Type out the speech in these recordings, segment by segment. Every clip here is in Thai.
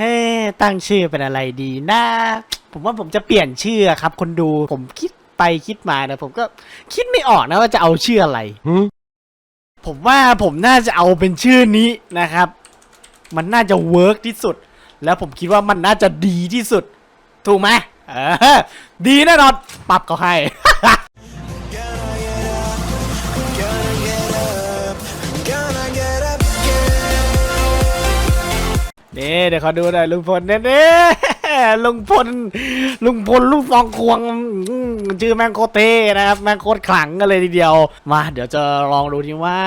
เฮ้ตั้งชื่อเป็นอะไรดีนะ ผมว่าผมจะเปลี่ยนชื่อครับ คนดูผมคิดไปคิดมานะผมก็คิดไม่ออกนะว่าจะเอาชื่ออะไร ผมว่าผมน่าจะเอาเป็นชื่อนี้นะครับ มันน่าจะเวิร์กที่สุด แล้วผมคิดว่ามันน่าจะดีที่สุด ถูกไหมเออ ดีแน่นอนปรับก็ให้ เดี๋ยวขอดูหน่อยลุงพลเนี่ยลุงพลลุงพลลูกซองควงชื่อแมงโคเท่นะครับ แมงโคตรขลังกันเลยทีเดียว มาเดี๋ยวจะลองดูทีว่า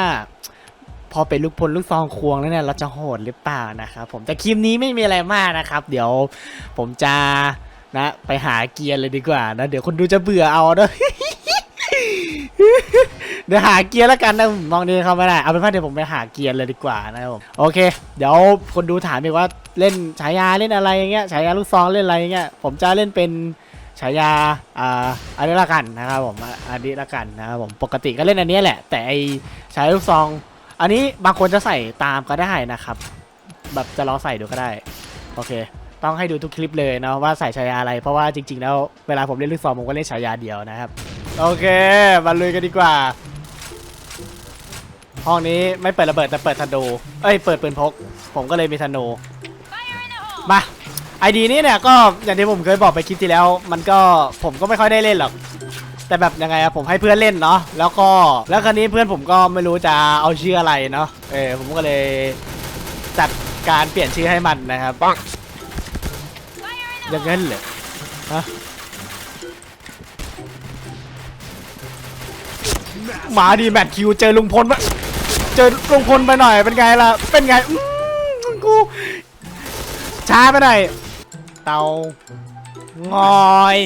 พอเป็นลูกพลลูกซองควงแล้วเนี่ยเราจะโหดหรือเปล่านะครับผมแต่คลิปนี้ไม่มีอะไรมากนะครับ เดี๋ยวผมจะนะไปหาเกียร์เลยดีกว่านะ เดี๋ยวคนดูจะเบื่อเอาเนอะ เดี๋ยวหาเกียร์แล้วกันนะมองนี้เขาไม่ได้ เอาเป็นว่าเดี๋ยวผมไปหาเกียร์เลยดีกว่านะครับผมโอเค เดี๋ยวคนดูถามอีกว่าเล่นฉายาเล่นอะไรอย่างเงี้ยฉายาลูกซองเล่นอะไรอย่างเงี้ยผมจะเล่นเป็นฉายาอ่าอันนี้ละกันนะครับผมอันนี้ละกันนะครับผมปกติก็เล่นอันนี้แหละ แต่ไอฉายาลูกซอง อันนี้บางคนจะใส่ตามก็ได้นะครับ แบบจะลองใส่ดูก็ได้โอเคต้องให้ดูทุกคลิปเลยนะว่าใส่ฉายาอะไร เพราะว่าจริงๆแล้วเวลาผมเล่นลูกซองผมก็เล่นฉายาเดียวนะครับ โอเคมาลุยกันดีกว่า ห้องนี้ไม่เปิดระเบิดแต่เปิดธนูเอ้ยเปิดปืนพก ผมก็เลยมีธนูมาไอดีนี้เนี่ยก็อย่างที่ผมเคยบอกไปคลิปที่แล้ว มันก็ผมก็ไม่ค่อยได้เล่นหรอกแต่แบบยังไงอะผมให้เพื่อนเล่นเนาะแล้วก็แล้วคราวนี้เพื่อนผมก็ไม่รู้จะเอาชื่ออะไรเนาะเออผมก็เลยจัดการเปลี่ยนชื่อให้มันนะครับปังอย่างนั้นเลยฮะหมาดีแมทคิวเจอลุงพลปะ เจอลุงพลไปหน่อยเป็นไงล่ะ เป็นไงอืมกูช้าไปหน่อยเตางอย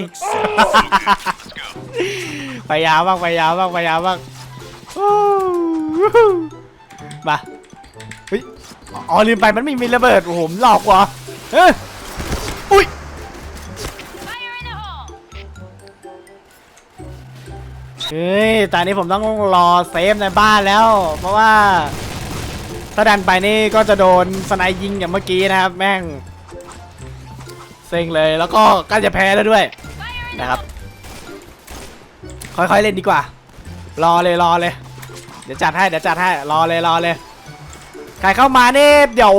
ไปยาวบ้างไปยาวบ้างไปยาวบ้างอู้หูมาเฮ้ยอ๋อลืมไปมันไม่มีระเบิดโอ้โหหลอกว่ะเฮ้ย เฮ้ย ตอนนี้ผมต้องรอเซฟในบ้านแล้ว เพราะว่า ถ้าดันไปนี่ก็จะโดนสไนด์ยิงอย่างเมื่อกี้นะครับ แม่ง เซ็งเลย แล้วก็ใกล้จะแพ้แล้วด้วย นะครับ ค่อยๆเล่นดีกว่า รอเลยรอเลย เดี๋ยวจัดให้ เดี๋ยวจัดให้ รอเลยรอเลย ใครเข้ามานี่เดี๋ยว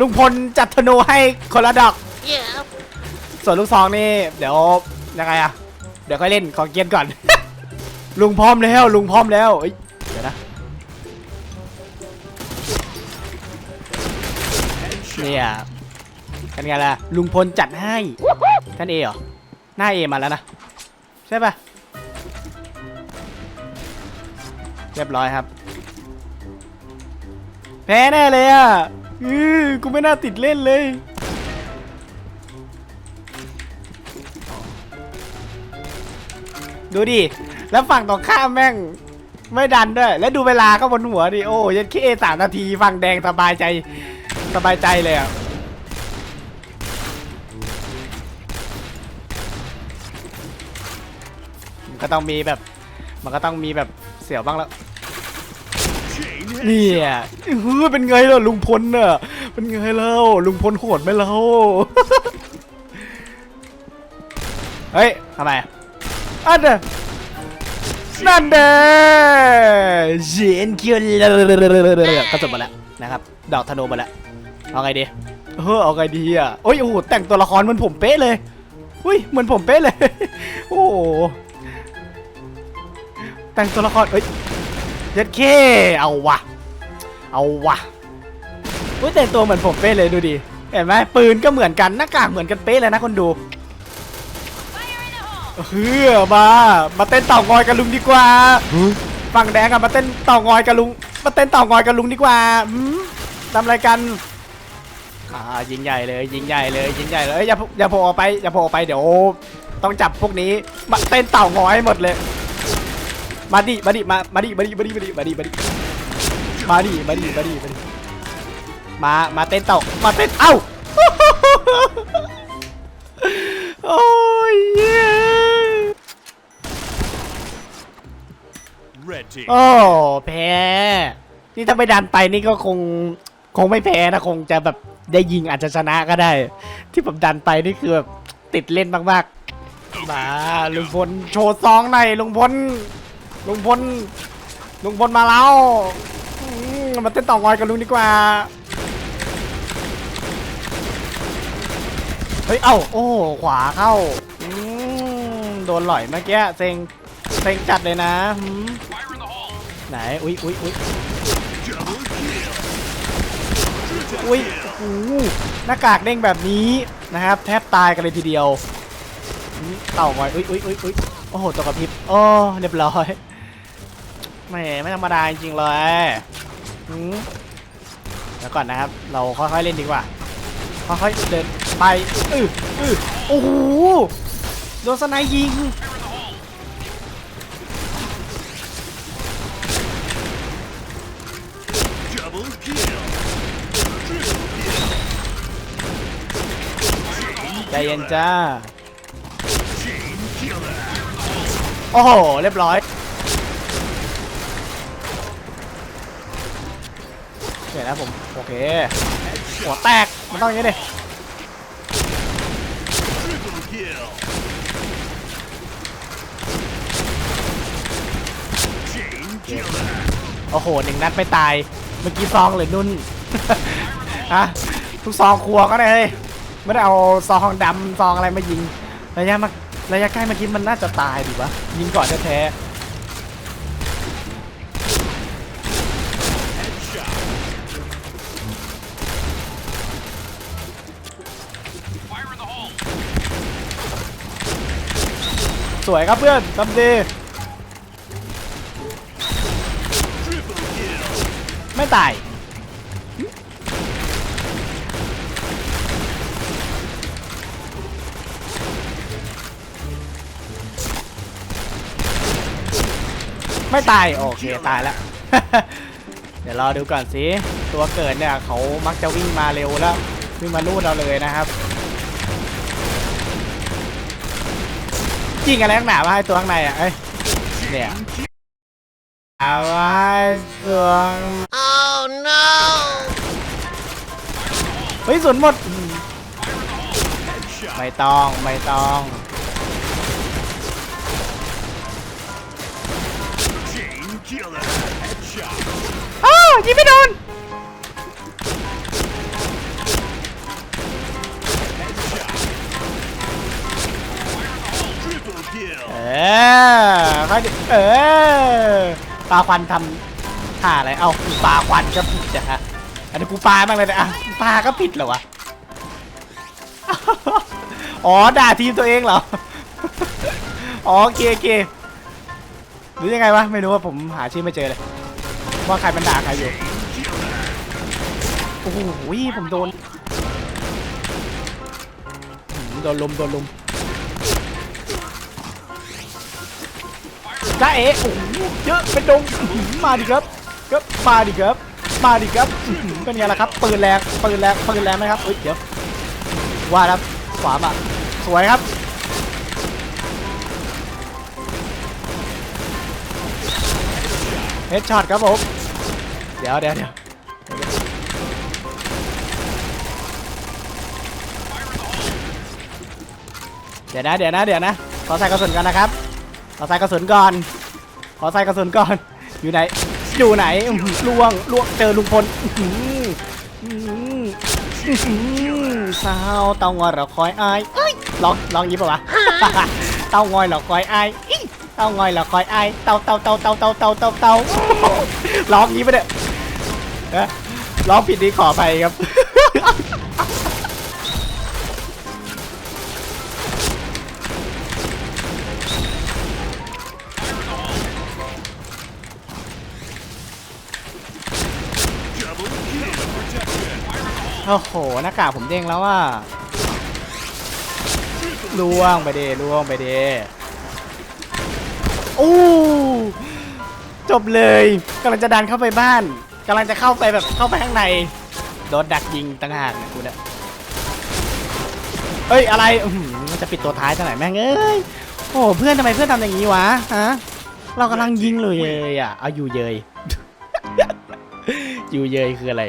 ลุงพลจัดธนูให้คนละดอก ส่วนลูกซองนี่ เดี๋ยวยังไงอะเดี๋ยวค่อยเล่นขอเกียนก่อน ลุงพร้อมแล้วลุงพร้อมแล้วเอ้ยเดี๋ยวนะเนี่ยกันไงล่ะลุงพลจัดให้ท่านเอเหรอหน้าเอมาแล้วนะใช่ปะเรียบร้อยครับ แพ้แน่เลยอะอือกูไม่น่าติดเล่นเลยดูดิ แล้วฝั่งตรงข้ามแม่งไม่ดันด้วย แล้วดูเวลาก็บนหัวดิโอ้ยันแค่สามนาทีฝั่งแดงสบายใจสบายใจเลยอะมันก็ต้องมีแบบ มันก็ต้องมีแบบเสียวบ้างแล้วเนี่ยเฮ้ยเป็นไงล่ะลุงพลน่ะเป็นไงเล่าลุงพลโหดไหมเล่าเฮ้ยทำไมอันเด้อ นั่นเด้เย็นเคิวก็จบหมดแล้วนะครับ ดอกธนูหมดแล้ว เอาไงดีเออเอาไงดีอะโอ้ยโอ้โหแต่งตัวละครเหมือนผมเป๊ะเลยอุ้ยเหมือนผมเป๊ะเลย โอ้โหแต่งตัวละครเอ้ยเย็ดเคเอาวะเอาวะอุ้ยแต่งตัวเหมือนผมเป๊ะเลยดูดิเห็นไหมปืนก็เหมือนกันหน้ากากเหมือนกันเป๊ะเลยนะคนดู เฮือมา มาเต้นเต่างอยกับลุงดีกว่า ฝั่งแดงอะมาเต้นเต่างอยกับลุง มาเต้นเต่างอยกับลุงดีกว่าหืมทำอะไรกันอ่ายิงใหญ่เลยยิงใหญ่เลยยิงใหญ่เลยเอ้ยอย่าอย่าโผล่ออกไปอย่าโผล่ออกไปเดี๋ยวต้องจับพวกนี้มาเต้นเต่างอยให้หมดเลย มาดิมาดิมามาดิมาดิมาดิมาดิมาดิมาดิมาดิมาดิมาดิมาดิมามาเต้นเต่ามาเต้นเอ้า team. โอ้แพ้ นี่ถ้าไม่ดันไปนี่ก็คงคงไม่แพ้นะ คงจะแบบได้ยิงอาจจะชนะก็ได้ ที่ผมดันไปนี่คือแบบติดเล่นมากๆมาลุงพลโชว์ซองหน่อยลุงพลลุงพลลุงพลมาแล้วอืมมาเต้นต่องอยกับลุงดีกว่า เฮ้ย เอ้า โอ้ ขวาเข้าอืมโดนหล่อยเมื่อกี้ เซ็ง เซ็งจัดเลยนะหืม ไหน อุ๊ยอุ๊ยอุ๊ยอุ๊ยโอ้หน้ากากเด้งแบบนี้นะครับ แทบตายกันเลยทีเดียว เต่างอยอุ๊ยอุ๊ยอุ๊ยอุ๊ยโอ้โหตัวกระพริบโอ้เรียบร้อยแหมไม่ธรรมดาจริงเลยแล้วก่อนนะครับ เราค่อยๆเล่นดีกว่า ค่อยๆเดินไปอืออือโอ้โหโดนสไนยิง ใจเย็นจ้าโอ้โห เรียบร้อยเดี๋ยวนะผม โอเค หัวแตก มันต้องอย่างนี้ดิโอ้โหหนึ่งนัดไม่ตาย เมื่อกี้ซองเลยนุ่นฮะทุกซองครัวก็ได้เฮ้ยไม่ได้เอาซองดำซองอะไรมายิงระยะมาระยะใกล้เมื่อกี้มันน่าจะตายดิวะยิงก่อนแท้สวยครับเพื่อนทำดี ไม่ตาย ไม่ตาย โอเค ตายแล้ว เดี๋ยวรอดูก่อนสิ ตัวเกิดเนี่ยเขามักจะวิ่งมาเร็วแล้ว วิ่งมาลูดเราเลยนะครับจริงอะไรนักหนาวะไอ้ตัวข้างในอะเอ้ยเนี่ยเอาไว้ส่ว no! เฮ้ยสวนหมด ไม่ต้อง ไม่ต้องอ้าวยิงไม่โดนเออค่อยดิเออปลาควันทำ ท่าอะไร เอาปลาควันก็ผิดนะฮะ อันนี้กูปลาบ้างเลยนะอะปลาก็ผิดเหรอวะ อ๋อ ด่าทีมตัวเองเหรอ อ๋อโอเคโอเคหรือยังไงวะ ไม่รู้ว่าผมหาชื่อไม่เจอเลย ว่าใครมันด่าใครอยู่ โอ้โหผมโดน โดนลมโดนลมจ้าเอ๋โอ้โหเยอะเป็นดงมาดิครับ ครับมาดิครับมาดิครับเป็นไงล่ะครับปืนแรงปืนแรงปืนแรงไหมครับเฮ้ยเดี๋ยวว่าแล้วขวามาสวยครับเฮดช็อตครับผมเดี๋ยวเดี๋ยวเดี๋ยวเดี๋ยวนะเดี๋ยวนะเดี๋ยวนะขอใส่กระสุนก่อนนะครับขอใส่กระสุนก่อนขอใส่กระสุนก่อนอยู่ไหน อยู่ไหนอื้อหือล่วงล่วงเจอลุงพลอื้อหืออื้อหืออื้อหือสาวเตางอยเราคอยอายเอ้ลองลองยิ้มป่าวะเตางอยเราคอยอายอิ๊ยเตางอยเราคอยไอายเตาเตาเตาเตาเตาเตาเตาเตาร้องยิ้มไปเนี่ยเอ๊ะร้องผิดนี่ขอไปครับ อ้โหหน้ากากผมเด้งแล้วว่าล่วงไปเดล่วงไปเดโอ้จบเลยกำลังจะดันเข้าไปบ้านกำลังจะเข้าไปแบบเข้าไปข้างในโดนดักยิงต่างหากนี่ยกูเนี่ยเอ้ยอะไรมันจะปิดตัวท้ายเท่าไหร่แม่งเอ้ยโอ้เพื่อนทำไมเพื่อนทำอย่างนี้วะฮะเรากำลังยิงเลยอะเอาอยู่เยยอยู่เยยคืออะไร